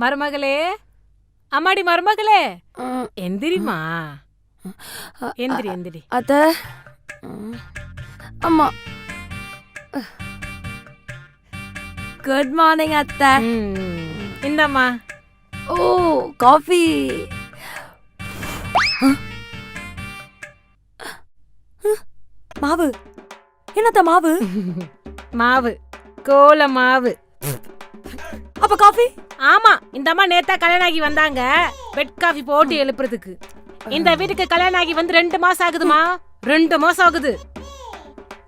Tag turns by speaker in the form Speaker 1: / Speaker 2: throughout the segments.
Speaker 1: மருமகளே? அம்மாடி மருமகளே. எந்திரிமா எந்திரி எந்திரி
Speaker 2: அத்த. அம்மா. குட் மார்னிங் அத்தை.
Speaker 1: இந்தாம்மா.
Speaker 2: ஓ காஃபி. மாவு. என்னத்த மாவு?
Speaker 1: மாவு. கோல மாவு.
Speaker 2: அப்ப காஃபி?
Speaker 1: ஆமா இந்த அம்மா நேத்தா கல்யாணம் ஆகி வந்தாங்க. பெட் காஃபி போட்டு எழுப்புறதுக்கு. இந்த வீட்டுக்கு கல்யாணம் ஆகி வந்து ரெண்டு மாசம் ஆகுதுமா? ரெண்டு மாசம் ஆகுது.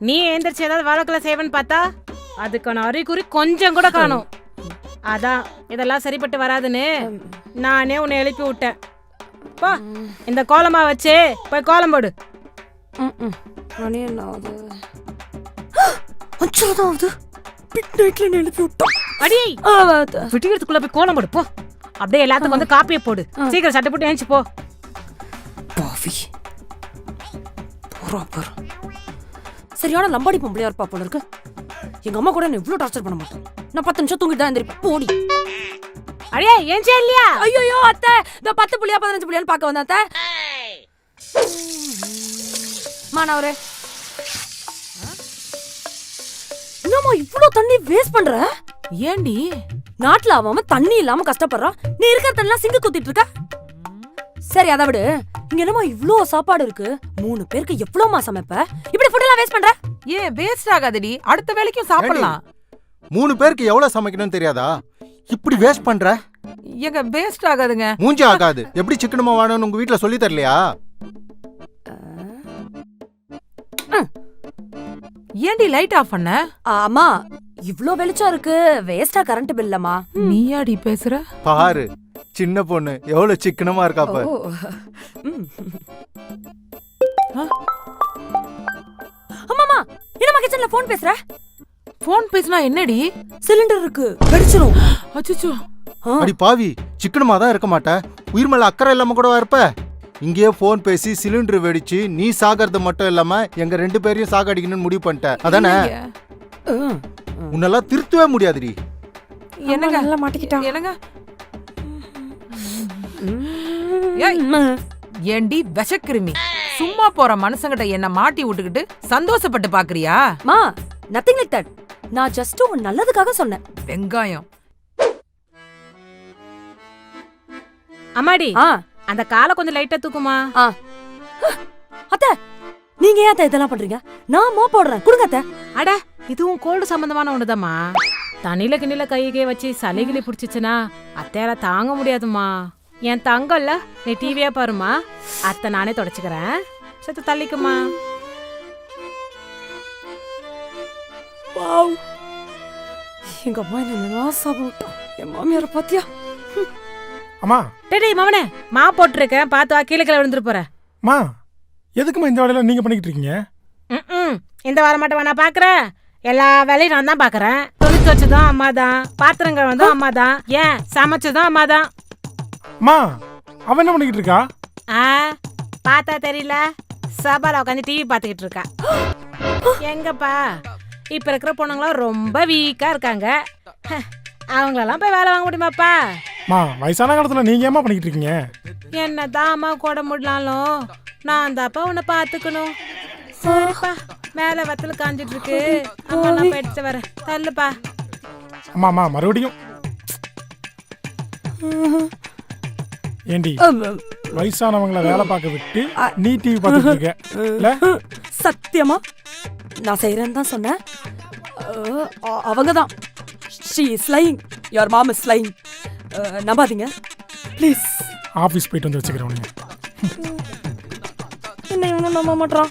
Speaker 1: நீ எந்திரிச்சு ஏதாவது வழக்குல செய்வன்னு பார்த்தா அதுக்கான அறிகுறி கொஞ்சம் கூட காணும். அதான் இதெல்லாம் சரிப்பட்டு வராதுன்னு நானே உன்னை எழுப்பி விட்டேன். பா இந்த கோலமா வச்சு போய் கோலம் போடு.
Speaker 2: மணி என்ன ஆகுது? அஞ்சுதான் ஆகுது. மிட் நைட்ல எழுப்பி விட்டோம்.
Speaker 1: அடி! விட்டிக்கிறதுக்குள்ள போய் கோலம் போடு போ. அப்படியே எல்லாத்துக்கும் வந்து காப்பியை போடு. சீக்கிரம் சட்டை போட்டு ஏஞ்சி போ.
Speaker 2: பாவி. போறா பாரு சரியான லம்பாடி பொம்பளையா இருப்பா போல இருக்கு. எங்க அம்மா கூட என்ன இவ்ளோ டார்ச்சர் பண்ண மாட்டேன் நான் பத்து நிமிஷம் தூங்கிட்டு தான் எந்திரிப்பேன். போடி.
Speaker 1: அடியே ஏஞ்சே இல்லையா?
Speaker 2: ஐயோ அத்தை. இந்த பத்து புள்ளியா பதினஞ்சு புள்ளியான்னு பார்க்க வந்தேன் அத்தை. மாணவரே என்னம்மா இவ்ளோ தண்ணி வேஸ்ட் பண்ற?
Speaker 3: ஏண்டி?
Speaker 2: நாட்டுல அவன் தண்ணி இல்லாம கஷ்டப்படுறான் நீ இருக்கிற தண்ணி சிங்க குத்திட்டு இருக்க. சரி அதை விடு. இங்க என்னமா இவ்ளோ சாப்பாடு இருக்கு? மூணு பேருக்கு எவ்வளவுமா சமைப்ப? இப்படி ஃபுட் எல்லாம் வேஸ்ட் பண்ற?
Speaker 3: ஏன் வேஸ்ட் ஆகாதடி. அடுத்த வேலைக்கும் சாப்பிடலாம்.
Speaker 4: மூணு பேருக்கு எவ்வளவு சமைக்கணும்னு தெரியாதா? இப்படி வேஸ்ட் பண்ற?
Speaker 3: எங்க வேஸ்ட் ஆகாதுங்க.
Speaker 4: மூஞ்சி ஆகாது. எப்படி சிக்கனமா வாழணும்னு உங்க வீட்ல சொல்லி தரலையா?
Speaker 3: ஏண்டி லைட் ஆஃப் பண்ண?
Speaker 2: ஆமா இவ்ளோ வெளிச்சம் இருக்கு. வேஸ்டா கரண்ட் பில்லமா
Speaker 3: நீயாடி பேசுற?
Speaker 4: பாரு சின்ன பொண்ணு எவ்வளவு சிக்கனமா இருக்கா பாரு.
Speaker 2: அம்மாமா என்னம்மா கிச்சன்ல போன் பேசுற?
Speaker 3: போன் பேசினா என்னடி?
Speaker 2: சிலிண்டர் இருக்கு வெடிச்சிரும்.
Speaker 3: அச்சச்சோ.
Speaker 2: ஆ.
Speaker 4: அடி பாவி சிக்கனமா தான் இருக்க மாட்ட. உயிர் மேல அக்கறை இல்லாம கூட இருப்ப? இங்கேயே போன் பேசி சிலிண்டர் வெடிச்சு நீ சாகிறது மட்டும் இல்லாம எங்க ரெண்டு பேரையும் சாகடிக்கணும்னு முடிவு பண்ணிட்ட. அதானே. உன்னெல்லாம் திருத்தவே முடியாதுடி.
Speaker 3: என்னங்க?
Speaker 2: நல்லா மாட்டிக்கிட்டான்
Speaker 3: என்னங்க. ஏண்டி விஷக்கிருமி? சும்மா போற மனுஷங்கிட்ட என்ன மாட்டி விட்டுக்கிட்டு சந்தோஷப்பட்டு பாக்குறியா?
Speaker 2: மா நத்திங் லைக் தட் நான் ஜஸ்ட் உன் நல்லதுக்காக சொன்னேன்.
Speaker 3: வெங்காயம்.
Speaker 1: அம்மாடி.
Speaker 2: ஆ.
Speaker 1: அந்த காலை கொஞ்சம் லைட்டா தூக்குமா?
Speaker 2: ஆ. அத்தை நீங்க ஏன் அத்தை இதெல்லாம் பண்றீங்க? நான் மோ போடுறேன். கொடுங்க அத்தை.
Speaker 1: அட இதுவும் கோல்டு சம்பந்தமான ஒண்ணுதாம்மா. தண்ணியில கிண்ணில கையை வச்சு சளிகிளி பிடிச்சிச்சுன்னா அத்தையால தாங்க முடியாதுமா என் தங்கம்ல நீ டிவியா பாருமா அத்தை நானே தொடச்சுக்கிறேன். சத்து தள்ளிக்குமா
Speaker 2: வாவ். எங்க அம்மா என்ன ராசா போட்டான் என் மாமியார பாத்தியா
Speaker 5: அம்மா.
Speaker 1: டேடி மவனே மா போட்டிருக்கேன். பார்த்து வா கீழே கீழே விழுந்துட்டு போறேன்
Speaker 5: மா எதுக்குமா இந்த வேலையில நீங்க பண்ணிக்கிட்டு இருக்கீங்க?
Speaker 1: ம்ம். இந்த வாரம் மட்டும் நான் பாக்குறேன். எல்லா வேலையும் நான் தான் பாக்குறேன். துணி துவச்சதும் அம்மா தான். பாத்திரம் கழுவதும் அம்மா தான். ஏன்? சமைச்சதும் அம்மா தான்.
Speaker 5: அம்மா அவ என்ன பண்ணிக்கிட்டு இருக்கா?
Speaker 1: ஆ பார்த்தா தெரியல. சபால உட்காந்து டிவி பார்த்துக்கிட்டு இருக்கா. எங்கப்பா? இப்ப இருக்கிற பொண்ணுங்களாம் ரொம்ப வீக்கா இருக்காங்க. அவங்களெல்லாம் போய் வேலை வாங்க முடியுமாப்பா?
Speaker 5: மா வயசான காலத்துல நீங்க ஏமா பண்ணிக்கிட்டு இருக்கீங்க
Speaker 1: என்னதான் அம்மா கூட முடியலாலும் நான் தாப்பா உன்னை பார்த்துக்கணும். சரிப்பா மேல வத்தல காஞ்சிட்டு இருக்கு அம்மா நான் போய் எடுத்து வரேன். தள்ளுப்பா.
Speaker 5: அம்மா அம்மா மறுபடியும். ஏண்டி வயசானவங்கள வேலை பார்க்க விட்டு நீ டிவி பார்த்துட்டு இருக்க?
Speaker 2: சத்தியமா? நான் செய்யறேன்னு தான் சொன்னேன். அவங்க தான் she is lying your mom is lying நம்பாதீங்க. ப்ளீஸ்
Speaker 5: ஆபீஸ் போயிட்டு வந்து வச்சுக்கிறேன்
Speaker 2: என்ன இவனும் நம்ப மாட்டான்